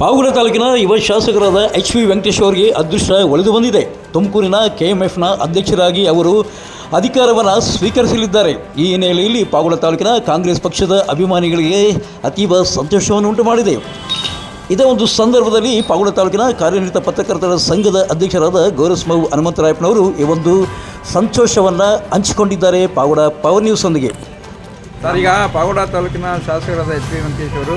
ಪಾವಗಡ ತಾಲೂಕಿನ ಯುವ ಶಾಸಕರಾದ ಎಚ್ ಪಿ ವೆಂಕಟೇಶ್ ಅವರಿಗೆ ಅದೃಷ್ಟ ಒಲಿದು ಬಂದಿದೆ. ತುಮಕೂರಿನ ಕೆ ಎಂ ಎಫ್ನ ಅಧ್ಯಕ್ಷರಾಗಿ ಅವರು ಅಧಿಕಾರವನ್ನು ಸ್ವೀಕರಿಸಲಿದ್ದಾರೆ. ಈ ಹಿನ್ನೆಲೆಯಲ್ಲಿ ಪಾವಗಡ ತಾಲೂಕಿನ ಕಾಂಗ್ರೆಸ್ ಪಕ್ಷದ ಅಭಿಮಾನಿಗಳಿಗೆ ಅತೀವ ಸಂತೋಷವನ್ನು ಉಂಟು ಮಾಡಿದೆ ಇದೇ ಒಂದು ಸಂದರ್ಭದಲ್ಲಿ ಪಾವಗಡ ತಾಲೂಕಿನ ಕಾರ್ಯನಿರತ ಪತ್ರಕರ್ತರ ಸಂಘದ ಅಧ್ಯಕ್ಷರಾದ ಗೌರಸ್ಮವ್ ಹನುಮಂತರಾಯಪ್ಪನವರು ಈ ಒಂದು ಸಂತೋಷವನ್ನು ಹಂಚಿಕೊಂಡಿದ್ದಾರೆ ಪಾವಗಡ ಪವರ್ ನ್ಯೂಸ್ನೊಂದಿಗೆ ಸರ್, ಈಗ ಪಾವಗಡ ತಾಲೂಕಿನ ಶಾಸಕರಾದ ಎಚ್ ಪಿ ವೆಂಕಟೇಶ್ ಅವರು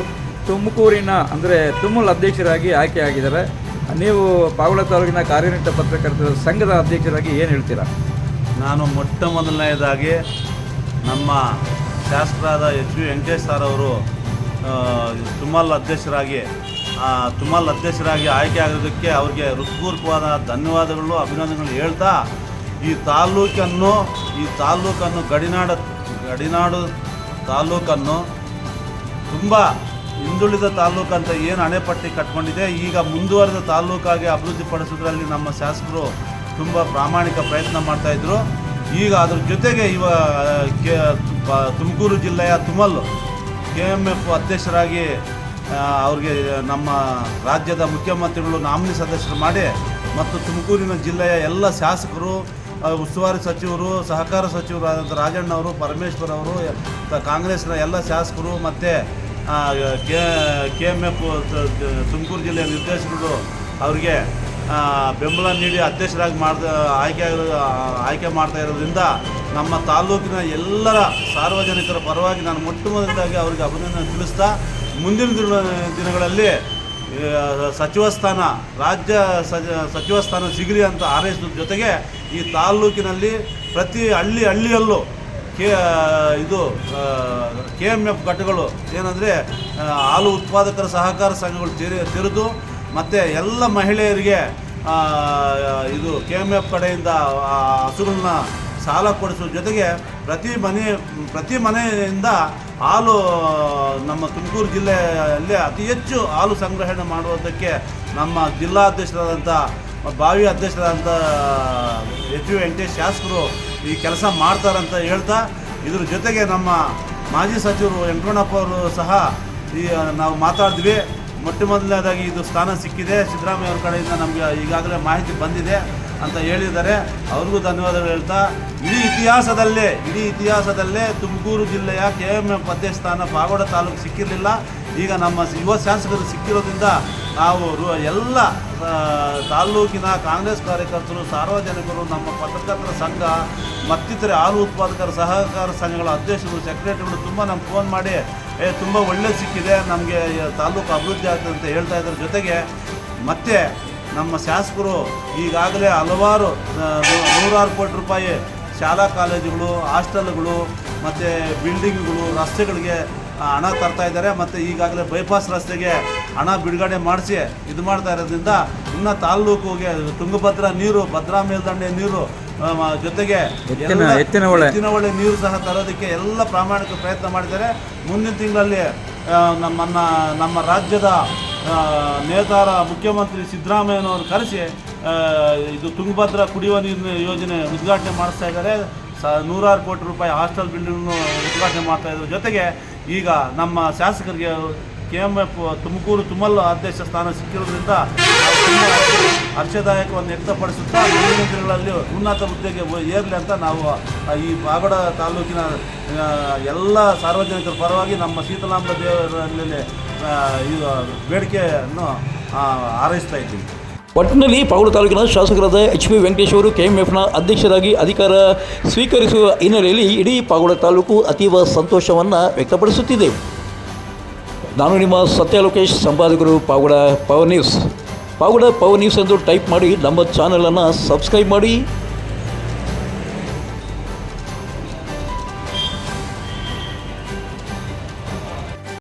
ತುಮಕೂರಿನ, ಅಂದರೆ ತುಮುಲ್ ಅಧ್ಯಕ್ಷರಾಗಿ ಆಯ್ಕೆಯಾಗಿದ್ದಾರೆ. ನೀವು ಪಾವಳ ತಾಲೂಕಿನ ಕಾರ್ಯನಿರತ ಪತ್ರಕರ್ತರ ಸಂಘದ ಅಧ್ಯಕ್ಷರಾಗಿ ಏನು ಹೇಳ್ತೀರಾ? ನಾನು ಮೊಟ್ಟ ಮೊದಲನೆಯದಾಗಿ ನಮ್ಮ ಶಾಸಕರಾದ ಎಚ್ ವಿ ವೆಂಕಟೇಶ್ ಸರ್ ಅವರು ತುಮಲ್ ಅಧ್ಯಕ್ಷರಾಗಿ ತುಮಲ್ ಅಧ್ಯಕ್ಷರಾಗಿ ಆಯ್ಕೆ ಆಗೋದಕ್ಕೆ ಅವ್ರಿಗೆ ಹೃತ್ಪೂರ್ವಕವಾದ ಧನ್ಯವಾದಗಳು, ಅಭಿನಂದನೆಗಳು ಹೇಳ್ತಾ, ಈ ತಾಲೂಕನ್ನು ಈ ತಾಲೂಕನ್ನು ಗಡಿನಾಡ, ಗಡಿನಾಡು ತಾಲೂಕನ್ನು ತುಂಬ ಹಿಂದುಳಿದ ತಾಲೂಕು ಅಂತ ಏನು ಅಣೆಪಟ್ಟಿ ಕಟ್ಕೊಂಡಿದೆ, ಈಗ ಮುಂದುವರೆದ ತಾಲೂಕಾಗಿ ಅಭಿವೃದ್ಧಿಪಡಿಸೋದ್ರಲ್ಲಿ ನಮ್ಮ ಶಾಸಕರು ತುಂಬ ಪ್ರಾಮಾಣಿಕ ಪ್ರಯತ್ನ ಮಾಡ್ತಾಯಿದ್ರು ಈಗ ಅದ್ರ ಜೊತೆಗೆ ಇವ, ಕೆ ತುಮಕೂರು ಜಿಲ್ಲೆಯ ತುಮಲ್ ಕೆ ಎಂ ಎಫ್ ಅಧ್ಯಕ್ಷರಾಗಿ ಅವ್ರಿಗೆ ನಮ್ಮ ರಾಜ್ಯದ ಮುಖ್ಯಮಂತ್ರಿಗಳು ನಾಮಿನಿ ಸದಸ್ಯರು ಮಾಡಿ ಮತ್ತು ತುಮಕೂರಿನ ಜಿಲ್ಲೆಯ ಎಲ್ಲ ಶಾಸಕರು ಉಸ್ತುವಾರಿ ಸಚಿವರು, ಸಹಕಾರ ಸಚಿವರಾದಂಥ ರಾಜಣ್ಣವರು, ಪರಮೇಶ್ವರ್ ಅವರು ಕಾಂಗ್ರೆಸ್ನ ಎಲ್ಲ ಶಾಸಕರು ಮತ್ತು K K M F Tumakuru ಜಿಲ್ಲೆಯ ನಿರ್ದೇಶಕರು ಅವರಿಗೆ ಬೆಂಬಲ ನೀಡಿ ಅಧ್ಯಕ್ಷರಾಗಿ ಮಾಡ್ದ, ಆಯ್ಕೆ ಆಯ್ಕೆ ಮಾಡ್ತಾ ಇರೋದ್ರಿಂದ ನಮ್ಮ ತಾಲೂಕಿನ ಎಲ್ಲರ ಸಾರ್ವಜನಿಕರ ಪರವಾಗಿ ನಾನು ಮೊಟ್ಟ ಮೊದಲಾಗಿ ಅವರಿಗೆ ಅಭಿನಂದನೆ ತಿಳಿಸ್ತಾ, ಮುಂದಿನ ದಿನ, ದಿನಗಳಲ್ಲಿ ಸಚಿವ ಸ್ಥಾನ, ರಾಜ್ಯ ಸಚ- ಸಚಿವ ಸ್ಥಾನ ಸಿಗಲಿ ಅಂತ ಹಾರೈಸಿದ ಜೊತೆಗೆ ಈ ತಾಲೂಕಿನಲ್ಲಿ ಪ್ರತಿ ಹಳ್ಳಿ ಹಳ್ಳಿಯಲ್ಲೂ ಕೆ ಇದು ಕೆ ಎಂ ಎಫ್ ಘಟಕಗಳು ಏನಂದರೆ ಹಾಲು ಉತ್ಪಾದಕರ ಸಹಕಾರ ಸಂಘಗಳು ತೆರೆ, ತೆರೆದು ಮತ್ತು ಎಲ್ಲ ಮಹಿಳೆಯರಿಗೆ ಇದು ಕೆ ಎಂ ಎಫ್ ಕಡೆಯಿಂದ ಹಸುಗಳನ್ನ ಸಾಲ ಕೊಡಿಸೋ ಜೊತೆಗೆ ಪ್ರತಿ ಮನೆ, ಪ್ರತಿ ಮನೆಯಿಂದ ಹಾಲು, ನಮ್ಮ ತುಮಕೂರು ಜಿಲ್ಲೆಯಲ್ಲಿ ಅತಿ ಹೆಚ್ಚು ಹಾಲು ಸಂಗ್ರಹಣೆ ಮಾಡುವುದಕ್ಕೆ ನಮ್ಮ ಜಿಲ್ಲಾಧ್ಯಕ್ಷರಾದಂಥ ಭಾವಿ ಅಧ್ಯಕ್ಷರಾದಂಥ ಎಚ್ ಯು ವೆಂಕಟೇಶ್ ಶಾಸಕರು ಈ ಕೆಲಸ ಮಾಡ್ತಾರಂತ ಹೇಳ್ತಾ, ಇದ್ರ ಜೊತೆಗೆ ನಮ್ಮ ಮಾಜಿ ಸಚಿವರು ವೆಂಕಣ್ಣಪ್ಪ ಅವರು ಸಹ ಈ ನಾವು ಮಾತಾಡಿದ್ವಿ. ಮೊಟ್ಟ ಮೊದಲನೇದಾಗಿ ಇದು ಸ್ಥಾನ ಸಿಕ್ಕಿದೆ. ಸಿದ್ದರಾಮಯ್ಯ ಅವ್ರ ಕಡೆಯಿಂದ ನಮಗೆ ಈಗಾಗಲೇ ಮಾಹಿತಿ ಬಂದಿದೆ ಅಂತ ಹೇಳಿದ್ದಾರೆ. ಅವ್ರಿಗೂ ಧನ್ಯವಾದಗಳು ಹೇಳ್ತಾ, ಇಡೀ ಇತಿಹಾಸದಲ್ಲೇ ಇಡೀ ಇತಿಹಾಸದಲ್ಲೇ ತುಮಕೂರು ಜಿಲ್ಲೆಯ ಕೆ ಎಂ ಎಫ್ ಅಧ್ಯಕ್ಷ ಸ್ಥಾನ ಪಾಗೋಡ ತಾಲೂಕು ಸಿಕ್ಕಿರಲಿಲ್ಲ. ಈಗ ನಮ್ಮ ಯುವ ಶಾಸಕರು ಸಿಕ್ಕಿರೋದ್ರಿಂದ ನಾವು ಎಲ್ಲ ತಾಲ್ಲೂಕಿನ ಕಾಂಗ್ರೆಸ್ ಕಾರ್ಯಕರ್ತರು, ಸಾರ್ವಜನಿಕರು, ನಮ್ಮ ಪತ್ರಕರ್ತರ ಸಂಘ, ಮತ್ತಿತರ ಹಾಲು ಉತ್ಪಾದಕರ ಸಹಕಾರ ಸಂಘಗಳ ಅಧ್ಯಕ್ಷರು ಸೆಕ್ರೆಟರಿಗಳು ತುಂಬ ನಮ್ಗೆ ಫೋನ್ ಮಾಡಿ, ಏ, ತುಂಬ ಒಳ್ಳೆ ಸಿಕ್ಕಿದೆ, ನಮಗೆ ತಾಲೂಕು ಅಭಿವೃದ್ಧಿ ಆಗ್ತದೆ ಅಂತ ಹೇಳ್ತಾ ಇದ್ರ ಜೊತೆಗೆ ಮತ್ತೆ ನಮ್ಮ ಶಾಸಕರು ಈಗಾಗಲೇ ಹಲವಾರು ನೂರಾರು ಕೋಟಿ ರೂಪಾಯಿ ಶಾಲಾ ಕಾಲೇಜುಗಳು, ಹಾಸ್ಟೆಲ್ಗಳು, ಮತ್ತು ಬಿಲ್ಡಿಂಗ್ಗಳು ರಸ್ತೆಗಳಿಗೆ ಹಣ ತರ್ತಾ ಇದ್ದಾರೆ ಮತ್ತು ಈಗಾಗಲೇ ಬೈಪಾಸ್ ರಸ್ತೆಗೆ ಹಣ ಬಿಡುಗಡೆ ಮಾಡಿಸಿ ಇದು ಮಾಡ್ತಾ ಇರೋದ್ರಿಂದ ಇನ್ನು ತಾಲ್ಲೂಕಿಗೆ ತುಂಗಭದ್ರಾ ನೀರು ಭದ್ರಾ ಮೇಲ್ದಂಡೆ ನೀರು ಜೊತೆಗೆ ಎತ್ತಿನ- ಹೊಳೆ. ನೀರು ಸಹ ತರೋದಕ್ಕೆ ಎಲ್ಲ ಪ್ರಾಮಾಣಿಕ ಪ್ರಯತ್ನ ಮಾಡಿದ್ದಾರೆ. ಮುಂದಿನ ತಿಂಗಳಲ್ಲಿ ನಮ್ಮನ್ನ ನಮ್ಮ ರಾಜ್ಯದ ನೇತಾರ ಮುಖ್ಯಮಂತ್ರಿ ಸಿದ್ದರಾಮಯ್ಯನವರು ಕರೆಸಿ ಇದು ತುಂಗಭದ್ರಾ ಕುಡಿಯುವ ನೀರಿನ ಯೋಜನೆ ಉದ್ಘಾಟನೆ ಮಾಡಿಸ್ತಾ ಇದ್ದಾರೆ. ಸ ನೂರಾರು ಕೋಟಿ ರೂಪಾಯಿ ಹಾಸ್ಟೆಲ್ ಬಿಲ್ಡಿಂಗ್ನು ಉದ್ಘಾಟನೆ ಮಾಡ್ತಾ ಇದ್ರ ಜೊತೆಗೆ ಈಗ ನಮ್ಮ ಶಾಸಕರಿಗೆ K M F Tumakuru Tumul ಅಧ್ಯಕ್ಷ ಸ್ಥಾನ ಸಿಕ್ಕಿರೋದ್ರಿಂದ ಹರ್ಷದಾಯಕವನ್ನು ವ್ಯಕ್ತಪಡಿಸುತ್ತಾ ಮುಂದಿನ ದಿನಗಳಲ್ಲಿ ಉನ್ನತ ಹುದ್ದೆಗೆ ಏರಲಿ ಅಂತ ನಾವು ಈ ಬಾಗಡ ತಾಲೂಕಿನ ಎಲ್ಲ ಸಾರ್ವಜನಿಕರ ಪರವಾಗಿ ನಮ್ಮ ಶೀತಲಾಂಬ ದೇವರಲ್ಲಿ ಇದು ಬೇಡಿಕೆಯನ್ನು ಹಾರೈಸ್ತಾ ಇದ್ದೀವಿ. ಒಟ್ಟಿನಲ್ಲಿ ಪಾವಗಡ ತಾಲೂಕಿನ ಶಾಸಕರಾದ ಎಚ್ ಪಿ ವೆಂಕಟೇಶ್ ಅವರು ಕೆಎಂಎಫ್ನ ಅಧ್ಯಕ್ಷರಾಗಿ ಅಧಿಕಾರ ಸ್ವೀಕರಿಸುವ ಹಿನ್ನೆಲೆಯಲ್ಲಿ ಇಡೀ ಪಾವಗಡ ತಾಲೂಕು ಅತೀವ ಸಂತೋಷವನ್ನು ವ್ಯಕ್ತಪಡಿಸುತ್ತಿದೆ. ನಾನು ನಿಮ್ಮ Satya Lokesh, ಸಂಪಾದಕರು Pavagada power news. Pavagada power news ಎಂದು ಟೈಪ್ ಮಾಡಿ ನಮ್ಮ ಚಾನಲನ್ನು ಸಬ್ಸ್ಕ್ರೈಬ್ ಮಾಡಿ.